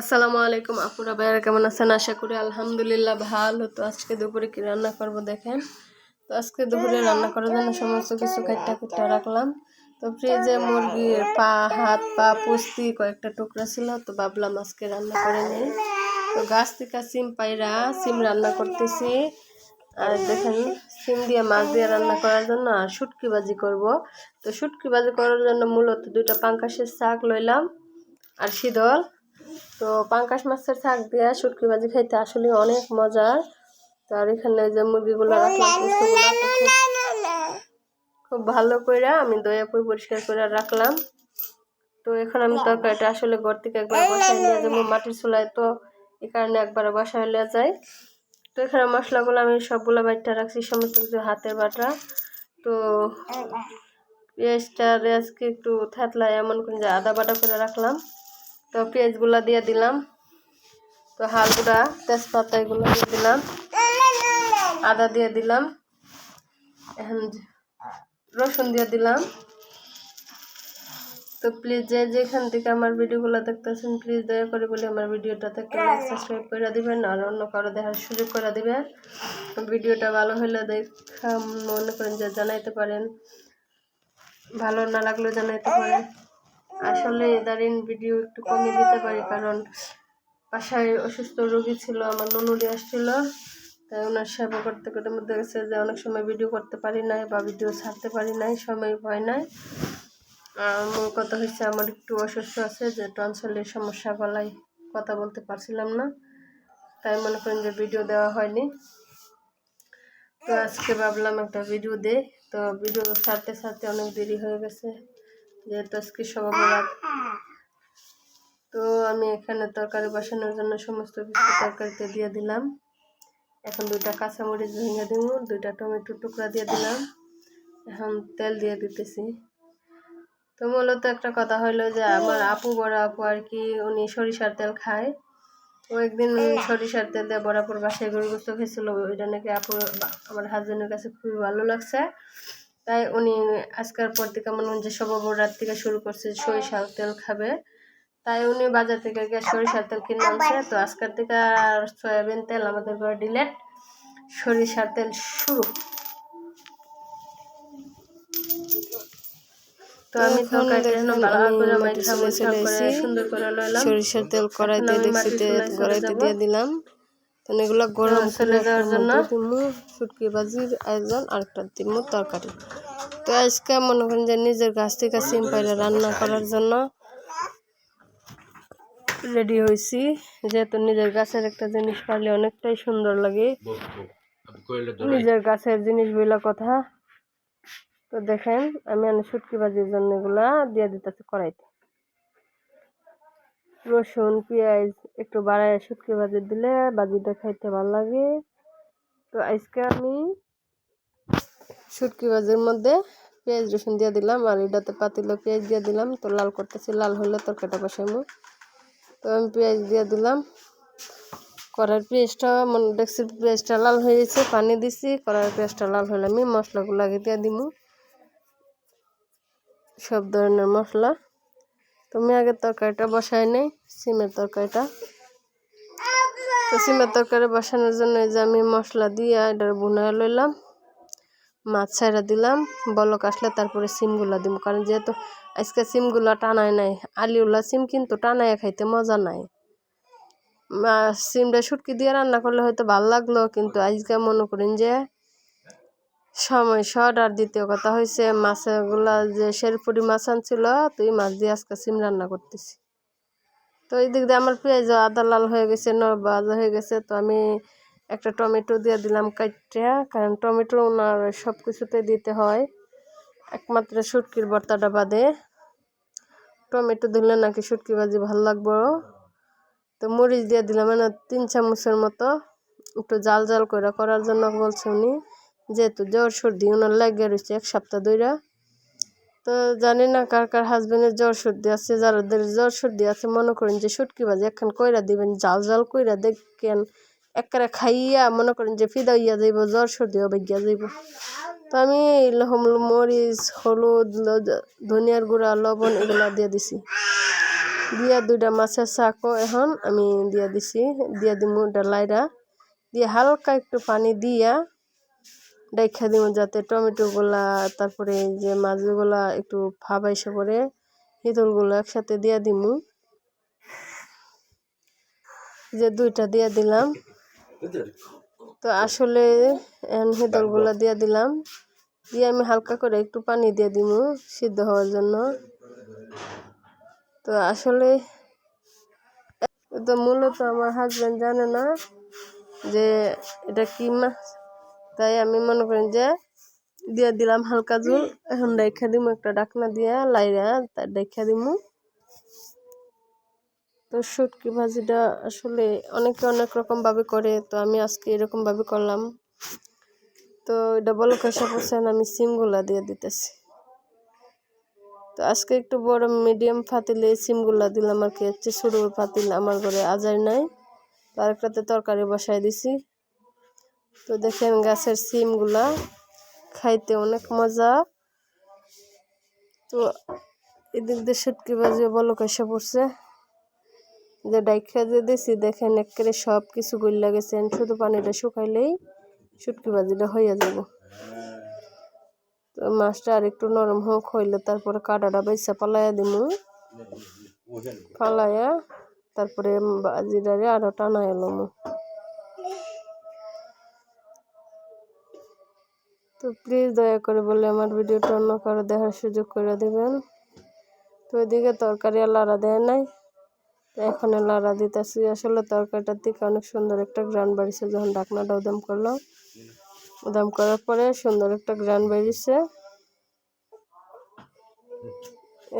আসসালামু আলাইকুম আপুরা ভাইয়ারা, কেমন আছেন? আশা করি আলহামদুলিল্লাহ ভালো। তো আজকে দুপুরে কি রান্না করব দেখেন? তো আজকে দুপুরে রান্না করার জন্য সমস্ত কিছু কাটটা কুটটা রাখলাম। তো ফ্রিজে মুরগির পা, হাত, পা পুস্তি কয়েকটা টুকরা ছিল, তো ভাবলাম আজকে রান্না করে নিই। তো গাছ থেকে সিম পাইরা সিম রান্না করতেছি। আর দেখেন, সিম দিয়ে মাছ দিয়ে রান্না করার জন্য আর শুটকি ভাজি করব। তো শুটকি ভাজি করার জন্য মূলত দুইটা পাঙ্কাশের শাক লইলাম আর শীতল তো পাঙ্কাশ মাছের শাক দিয়ে শুটকি ভাজি খাইতে আসলে অনেক মজার আর এখানে যে মুরগিগুলো খুব ভালো করে আমি দয়া পই পরিষ্কার করে রাখলাম। তো এখন আমি তরকারিটা আসলে ঘর থেকে একবার বসাই নিয়ে যাব। মাটির চুলায় তো এই কারণে একবার বসাই নিয়ে যায়। তো এখানে মশলাগুলো আমি সবগুলো বাড়িটা রাখছি, সমস্ত কিছু হাতের বাটা। তো পেঁয়াজটা আজকে একটু থাতলায় এমন করে যে আদা বাটা করে রাখলাম। তো পেঁয়াজগুলো দিয়ে দিলাম। তো হালগুড়া তেজপাতা এগুলো দিয়ে দিলাম। আদা দিয়ে দিলাম। এখন রসুন দিয়ে দিলাম। তো প্লিজ যে যেখান থেকে আমার ভিডিওগুলো দেখতেছেন প্লিজ দয়া করে বলে আমার ভিডিওটাতে একটা লাইক সাবস্ক্রাইব করে দিবেন, আর অন্য কারও দেখার সুযোগ করে দিবেন। ভিডিওটা ভালো হলে দেখা মনে করেন যে জানাইতে পারেন। ভালো না লাগলেও জানাইতে পারেন। আসলে ইদারিন ভিডিও একটু কমিয়ে দিতে পারি, কারণ বাসায় অসুস্থ রোগী ছিল, আমার ননুরি আসছিল। তাই ওনার সেবা করতে করতে মধ্যে গেছে যে অনেক সময় ভিডিও করতে পারি নাই বা ভিডিও ছাড়তে পারি নাই, সময় ভয় নাই। মূল কথা হচ্ছে আমার একটু অসুস্থ আছে যে টনসলের সমস্যা, গলায় কথা বলতে পারছিলাম না। তাই মনে করেন যে ভিডিও দেওয়া হয়নি। তো আজকে ভাবলাম একটা ভিডিও দে তো ভিডিও ছাড়তে ছাড়তে অনেক দেরি হয়ে গেছে। যেহেতু আজকে সবার তো আমি এখানে তরকারি বসানোর জন্য সমস্ত কিছু তরকারিতে দিয়ে দিলাম। এখন দুইটা কাঁচামরিচ ভেঙে দিব, দুইটা টমেটো টুকরা দিয়ে দিলাম। এখন তেল দিয়ে দিতেছি। তো মূলত একটা কথা হলো যে আমার আপু, বড় আপু আর কি, উনি সরিষার তেল খায়। ও একদিন সরিষার তেল দিয়ে বরাবর বাসায় গরু গোস্ত খেয়েছিল ওইটা নাকি আপু আমার হাজবেন্ডের কাছে খুবই ভালো লাগছে। তাই উনি আজকের পর থেকে মনে হয় যে রাত থেকে শুরু করছে সরিষার তেল খাবে। তাই উনি বাজার থেকে গিয়ে সরিষার তেল কিনে আনছে। তো আজকের থেকে আর সয়াবিন তেল আমাদের ঘরে ডিলেট। সরিষার তেল শুরু। তো আমি সরিষার তেল কড়াইতে দেখছি কড়াইতে দিয়ে দিলাম। তো এগুলো গরম চলে যাওয়ার জন্য। শুটকি ভাজির আয়োজন আরেকটা দিব তরকারি। তো আজকে মনে করেন যে নিজের গাছ থেকে সিম পাইলে রান্না করার জন্য রেডি হয়েছি যেহেতু নিজের গাছের একটা জিনিস পাইলে অনেকটাই সুন্দর লাগে। নিজের গাছের জিনিস বইলা কথা। তো দেখেন আমি অনেক শুটকি বাজির জন্য এগুলা দিয়ে দিতেছি কড়াইতে। রসুন পেঁয়াজ একটু বাড়ায় শুটকি বাজি দিলে বাজিটা খাইতে ভালো লাগে। তো আজকে আমি শুটকি বাজির মধ্যে পেঁয়াজ রসুন দিয়ে দিলাম, আর এটাতে পাতিলে পেঁয়াজ দিয়ে দিলাম। তো লাল করতেছি, লাল হলে তরকারিটা বসাইমু। তো আমি পেঁয়াজ দিয়ে দিলাম। কড়ার পেঁয়াজটা মনে, দেখছি পেঁয়াজটা লাল হয়ে গেছে, পানি দিছি। কড়ার পেঁয়াজটা লাল হলে আমি মশলাগুলো আগে দিয়ে দিমু। সব ধরনের মশলা। তুমি আগে তরকারিটা বসাই নেই সিমের তরকারিটা। তো সিমের তরকারি বসানোর জন্য এই যে আমি মশলা দিয়ে এটার বুনায় লইলাম, মাছ ছাড়া দিলাম, বলক আসলে তারপরে সিমগুলো দিব কারণ যেহেতু আজকে সিমগুলো টানায় নাই আলিউলা সিম কিন্তু টানায় খাইতে মজা নাই। সিমটা শুটকি দিয়ে রান্না করলে হয়তো ভালো লাগল, কিন্তু আজকে মনে করেন যে সময় শর্ট আর দ্বিতীয় কথা হয়েছে মাছগুলা যে শেরপুরি মাছ আনছিল, তুই মাছ দিয়ে আজকে সিম রান্না করতেছি। তো এই দিক দিয়ে আমার পেঁয়াজ আদা লাল হয়ে গেছে নরবাজা হয়ে গেছে, তো আমি একটা টমেটো দিয়ে দিলাম কাইটে কারণ টমেটো ওনার সব কিছুতে দিতে হয়। একমাত্র শুটকির বর্তাটা বাদে। টমেটো দিলে নাকি শুটকি ভাজি ভালো লাগবো। তো মরিচ দিয়ে দিলাম মানে তিন চামচের মতো। একটু জাল জাল করে করার জন্য বলছে উনি। যেহেতু জ্বর সর্দি ওনার লাগিয়ে রয়েছে এক সপ্তাহ ধরে তো জানি না কার কার হাজবেন্ডের জ্বর সর্দি আছে যাদের জ্বর সর্দি আছে, মনে করেন যে শুটকি ভাজি একখান কইরা দিবেন, জাল জাল কইরা দেখেন একবারে খাইয়া মনে করেন যে ফিদা হইয়া যাইব, জ্বর সর্দি অবজ্ঞা যাইব। তো আমি লহম, মরিচ, হলুদ ধনিয়ার গুঁড়া, লবণ এগুলো দিয়ে দিছি। দিয়া দুইটা মাছের শাকও এখন আমি দিয়া দিছি, দিয়া দিমু ওটা লাইরা। দিয়ে হালকা একটু পানি দিয়া ডাইখা দিব যাতে টমেটোগুলা, তারপরে যে মাছগুলা একটু এসে পড়ে, হিদলগুলো একসাথে দিয়া দিমু। যে দুইটা দিয়া দিলাম। তো আসলে হিদলগুলা দিয়া দিলাম। দিয়ে আমি হালকা করে একটু পানি দিয়ে দিমু সিদ্ধ হওয়ার জন্য। তো আসলে তো মূলত আমার হাজব্যান্ড জানে না যে এটা কি মাছ। তাই আমি মনে করেন যে দিয়ে দিলাম হালকা ঝুল এখন দেখা দিমু একটা ডাকনা দিয়ে লাইরা তার দেখা দিমু। তো শুটকি ভাজিটা আসলে অনেকে অনেক রকম ভাবে করে, তো আমি আজকে এরকম ভাবে করলাম। তো এটা বলো কষা পড়ছেন আমি সিমগুলা দিয়ে দিতেছি। তো আজকে একটু বড় মিডিয়াম ফাতিলে সিমগুলা দিলাম আর কি, হচ্ছে ছোটো ফাতিল আমার ঘরে আজার নাই। তো আরেকটাতে তরকারি বসাই দিছি। তো দেখেন গাছের সিমগুলা খাইতে অনেক মজা। তো এদিক দিয়ে শুটকি বাজিয়ে বলো কষা পড়ছে। যে ডাইখা দিয়ে দিছি, দেখেন একেবারে সব কিছু গইলা গেছেন শুধু পানিটা শুকাইলেই শুটকি বাজিটা হইয়া যাব। তো মাছটা আর একটু নরম হোক, হইলে তারপরে কাটাটা বাইসা পালাইয়া দিমু। ফালাইয়া তারপরে বাজিটারে আরও টানা এলাম তো প্লিজ দয়া করে বলে আমার ভিডিওটা অন্য কারও দেখার সুযোগ করে দেবেন। তো ওইদিকে তরকারি আর লাড়া দেয় নাই। এখন লাড়া দিতেছি। আসলে তরকারিটার থেকে অনেক সুন্দর একটা গ্রান বাড়িছে যখন ডাকনাটা উদাম করল উদাম করার পরে সুন্দর একটা গ্রান বেরিয়েছে।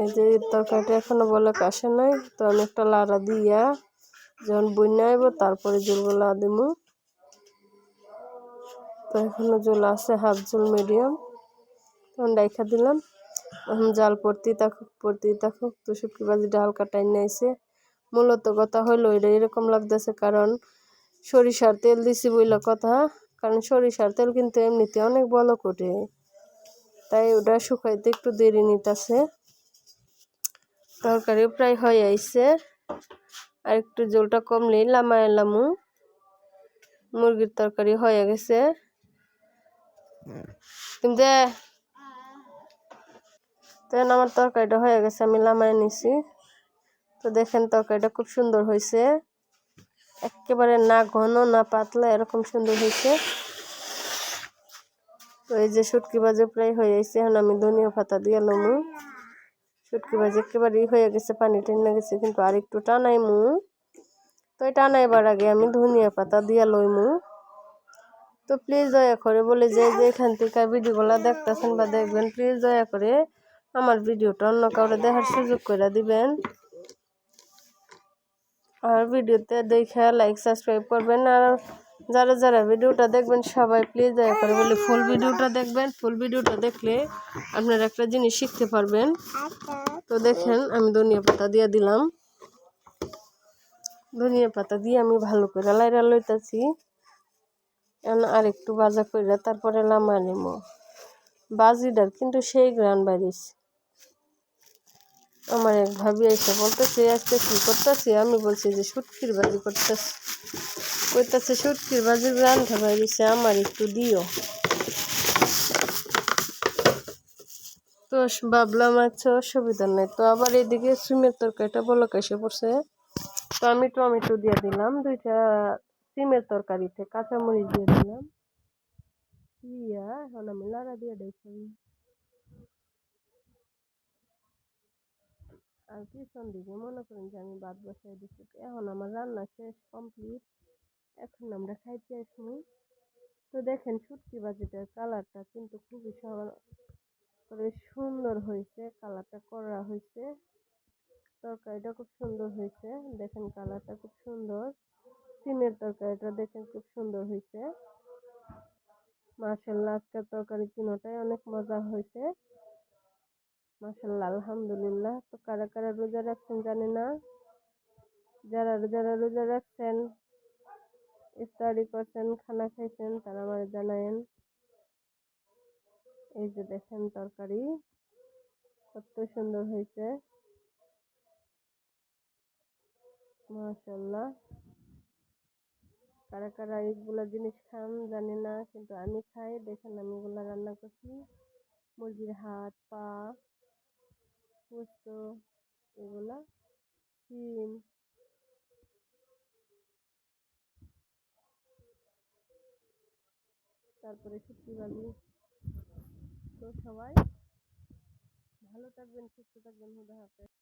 এই যে তরকারিটা এখনও বলে কাশে নাই। তো একটা লাড়া দিয়া যখন বন্যা আইব, তারপরে জলগুলা দিমু। তো এখনও জল আছে, হাফ জল মিডিয়াম তখন ডাইখা দিলাম। এখন জাল পড়তেই থাকুক পড়তেই থাকুক। তো শুটকি বাজিটা হালকা টাইন নিয়েছে। মূলত কথা হইল এটা এরকম লাগতেছে কারণ সরিষার তেল দিছি বইলে কথা। কারণ সরিষার তেল কিন্তু এমনিতে অনেক বলো কোটে তাই ওটা শুকাইতে একটু দেরি নিতেছে। তরকারিও প্রায় হয়ে আইছে। আর একটু জলটা কমলেই লামায় লামু। মুরগির তরকারি হয়ে গেছে। কিন্তু আমার তরকারিটা হয়ে গেছে, আমি লামায় নিছি। তো দেখেন, তরকারিটা খুব সুন্দর হয়েছে। একেবারে না ঘন, না পাতলা, এরকম সুন্দর হয়েছে। তো এই যে শুটকি বাজে প্রায় হয়ে গেছে, এখন আমি ধনিয়া পাতা দিয়ে লমু শুটকি বাজে একেবারেই হয়ে গেছে, পানি টেনে গেছে, কিন্তু আর একটু টানাইমু। তো এই টানাইবার আগে আমি ধনিয়া পাতা দিয়ে লইমু। তো প্লিজ দয়া করে বলে যে এখান থেকে ভিডিওগুলো দেখতেছেন বা দেখবেন প্লিজ দয়া করে আমার ভিডিওটা অন্য কাউরে দেখার সুযোগ করে দিবেন। আর ভিডিওতে দেখে লাইক সাবস্ক্রাইব করবেন। আর যারা যারা ভিডিওটা দেখবেন সবাই প্লিজ দয়া করে বলে ফুল ভিডিওটা দেখবেন। ফুল ভিডিওটা দেখলে আপনারা একটা জিনিস শিখতে পারবেন। তো দেখেন, আমি ধনিয়া পাতা দিয়ে দিলাম। ধনিয়া পাতা দিয়ে আমি ভালো করে লাইরা লইতেছি। আর একটু বাজা করে তারপরে লামা নিব বাজিটার কিন্তু সেই গ্রান বাড়িছে আমার এক ভাবি এসে বলতেছে, আজকে কী করতেছি? আমি বলছি যে, সুটকির বাজি করতেছি। কইতেছে, সুটকির বাজি রান্ধা বাইরেছে আমার একটু দিও। তো ভাবলাম আচ্ছা অসুবিধা নেই। তো আবার এদিকে সিমের তরকারিটা বলো কেসে পড়ছে। তো আমি টমেটো দিয়ে দিলাম, দুইটা সিমের তরকারিতে কাঁচামরিচ দিয়ে দিলাম দিয়া এখন আমি লাড়া দিয়ে দেখি আর পিছন দিকে মনে করেন যে আমি ভাত বসাই দিচ্ছি এখন আমার রান্না শেষ কমপ্লিট এখন আমরা খাইতে আসব তো দেখেন শুটকি বাজিটার কালারটা কিন্তু খুবই করে সুন্দর হয়েছে কালারটা করা হয়েছে তরকারিটা খুব সুন্দর হয়েছে দেখেন কালারটা খুব সুন্দর সিমের তরকারিটা দেখেন খুব সুন্দর হয়েছে। মার্শাল্লাহ আজকের তরকারি তিনোটাই অনেক মজা হয়েছে। মাসাল্লাহ আলহামদুলিল্লাহ। তো কারা কারা রোজা রাখছেন জানি না। যারা যারা রোজা রাখছেন, ইফতারি করছেন, খানা খাইছেন, তারা আমার জানায়েন। এই যে দেখেন তরকারি, কত সুন্দর হয়েছে। মাশাল্লাহ কারা কারা এইগুলা জিনিস খান জানি না, কিন্তু আমি খাই। দেখেন আমি এগুলা রান্না করছি। মুরগির হাত, পা, পোস্ত, এগুলা শিম তারপরে শুটকি বালি তো সবাই ভালো থাকবেন, সুস্থ থাকবেন, হুদা হাফেজ।